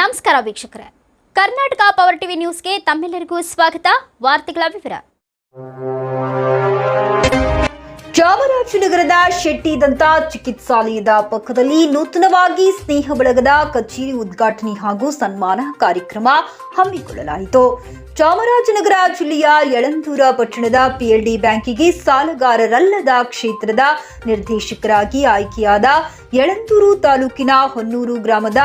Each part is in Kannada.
ನಮಸ್ಕಾರ ವೀಕ್ಷಕರೇ. ಕರ್ನಾಟಕ ಪವರ್ ಟಿವಿ ನ್ಯೂಸ್ಗೆ ತಮ್ಮೆಲ್ಲರಿಗೂ ಸ್ವಾಗತ. ವಾರ್ತೆಗಳ ವಿವರ. ಚಾಮರಾಜನಗರದ ಶೆಟ್ಟಿ ದಂತ ಚಿಕಿತ್ಸಾಲಯದ ಪಕ್ಕದಲ್ಲಿ ನೂತನವಾಗಿ ಸ್ನೇಹ ಬಳಗದ ಕಚೇರಿ ಉದ್ಘಾಟನೆ ಹಾಗೂ ಸನ್ಮಾನ ಕಾರ್ಯಕ್ರಮ ಹಮ್ಮಿಕೊಳ್ಳಲಾಯಿತು. ಚಾಮರಾಜನಗರ ಜಿಲ್ಲೆಯ ಯಳಂದೂರ ಪಟ್ಟಣದ ಪಿಎಲ್ಡಿ ಬ್ಯಾಂಕಿಗೆ ಸಾಲಗಾರರಲ್ಲದ ಕ್ಷೇತ್ರದ ನಿರ್ದೇಶಕರಾಗಿ ಆಯ್ಕೆಯಾದ ಯಳಂದೂರು ತಾಲೂಕಿನ ಹೊನ್ನೂರು ಗ್ರಾಮದ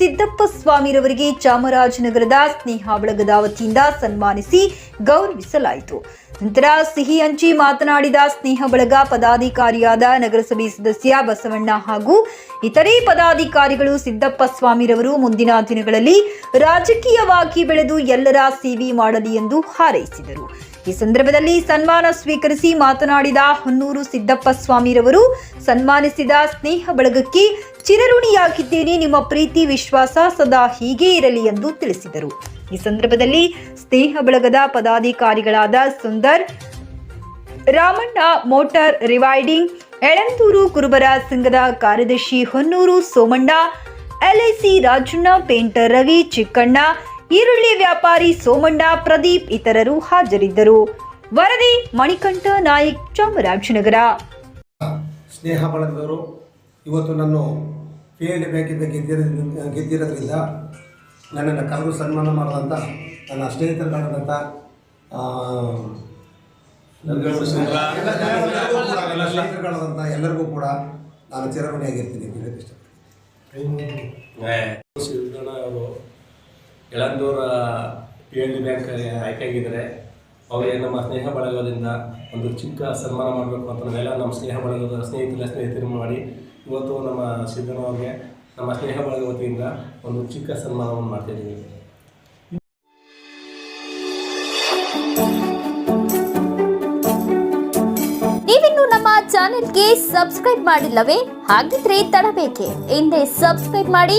ಸಿದ್ದಪ್ಪ ಸ್ವಾಮಿರವರಿಗೆ ಚಾಮರಾಜನಗರದ ಸ್ನೇಹ ಬಳಗದ ವತಿಯಿಂದ ಸನ್ಮಾನಿಸಿ ಗೌರವಿಸಲಾಯಿತು. ನಂತರ ಸಿಹಿ ಹಂಚಿ ಮಾತನಾಡಿದ ಸ್ನೇಹ ಬಳಗ ಪದಾಧಿಕಾರಿಯಾದ ನಗರಸಭೆ ಸದಸ್ಯ ಬಸವಣ್ಣ ಹಾಗೂ ಇತರೆ ಪದಾಧಿಕಾರಿಗಳು ಸಿದ್ದಪ್ಪ ಸ್ವಾಮಿರವರು ಮುಂದಿನ ದಿನಗಳಲ್ಲಿ ರಾಜಕೀಯವಾಗಿ ಬೆಳೆದು ಎಲ್ಲರ ಸೇವೆ ಮಾಡಲಿ ಎಂದು ಹಾರೈಸಿದರು. ಈ ಸಂದರ್ಭದಲ್ಲಿ ಸನ್ಮಾನ ಸ್ವೀಕರಿಸಿ ಮಾತನಾಡಿದ ಹೊನ್ನೂರು ಸಿದ್ದಪ್ಪ ಸ್ವಾಮಿರವರು, ಸನ್ಮಾನಿಸಿದ ಸ್ನೇಹ ಬಳಗಕ್ಕೆ ಚಿರಋಣಿಯಾಗಿದ್ದೇನೆ, ನಿಮ್ಮ ಪ್ರೀತಿ, ವಿಶ್ವಾಸ ಸದಾ ಹೀಗೆ ಇರಲಿ ಎಂದು ತಿಳಿಸಿದರು. ಈ ಸಂದರ್ಭದಲ್ಲಿ ಸ್ನೇಹ ಬಳಗದ ಪದಾಧಿಕಾರಿಗಳಾದ ಸುಂದರ್, ರಾಮಣ್ಣ ಮೋಟಾರ್ ರಿವೈಡಿಂಗ್, ಎಳಂದೂರು ಕುರುಬರ ಸಂಘದ ಕಾರ್ಯದರ್ಶಿ ಹೊನ್ನೂರು ಸೋಮಣ್ಣ, ಎಲ್ಐಸಿ ರಾಜಣ್ಣ, ಪೇಂಟರ್ ರವಿ ಚಿಕ್ಕಣ್ಣ ಈರುಳ್ಳಿ ವ್ಯಾಪಾರಿ ಸೋಮಣ್ಣ ಪ್ರದೀಪ್ ಇತರರು ಹಾಜರಿದ್ದರು. ವರದಿ ಮಣಿಕಂಠ ನಾಯಕ್ ಚಾಮರಾಜನಗರ. ಸ್ನೇಹ ಬಳಗದವರು ಇವತ್ತು ನಾನು ಪಿ ಎಲ್ ಬ್ಯಾಂಕಿಂದ ಗೆದ್ದಿರೋದ್ರಿಂದ ಗೆದ್ದಿರೋದ್ರಿಂದ ನನ್ನನ್ನು ಕರೆದು ಸನ್ಮಾನ ಮಾಡಿದಂಥ ನನ್ನ ಸ್ನೇಹಿತರಾದಂಥ ಸ್ನೇಹಿತರುಗಳಾದಂಥ ಎಲ್ಲರಿಗೂ ಕೂಡ ನಾನು ಚಿರಮಣೆಯಾಗಿರ್ತೀನಿ ಇಷ್ಟಪಡ್ತೀನಿ. ಯಳಂದೂರ ಪಿ ಎಲ್ ಡಿ ಬ್ಯಾಂಕ್ ಆಯ್ಕೆಯಾಗಿದ್ದಾರೆ ಅವರಿಗೆ ನಮ್ಮ ಸ್ನೇಹ ಬಳಗದಿಂದ ಒಂದು ಚಿಕ್ಕ ಸನ್ಮಾನ ಮಾಡಬೇಕು ಅಂತ ನಾವೆಲ್ಲ ನಮ್ಮ ಸ್ನೇಹ ಬಳಗದ ಸ್ನೇಹಿತರ ಸ್ನೇಹಿತರು ಮಾಡಿ ಇವತ್ತು ನಮ್ಮ ಸಿದ್ದನವ್ರಿಗೆ ನಮ್ಮ ಸ್ನೇಹ ಬಳಗ ವತಿಯಿಂದ ಒಂದು ಚಿಕ್ಕ ಸನ್ಮಾನವನ್ನು ಮಾಡ್ತಿದ್ದೀವಿ ನೀವಿನ್ನು ನಮ್ಮ ಚಾನೆಲ್ಗೆ ಸಬ್ಸ್ಕ್ರೈಬ್ ಮಾಡಿಲ್ಲವೇ? ಹಾಗಿದ್ರೆ ತಡಬೇಕೆ. ಹಿಂದೆ ಸಬ್ಸ್ಕ್ರೈಬ್ ಮಾಡಿ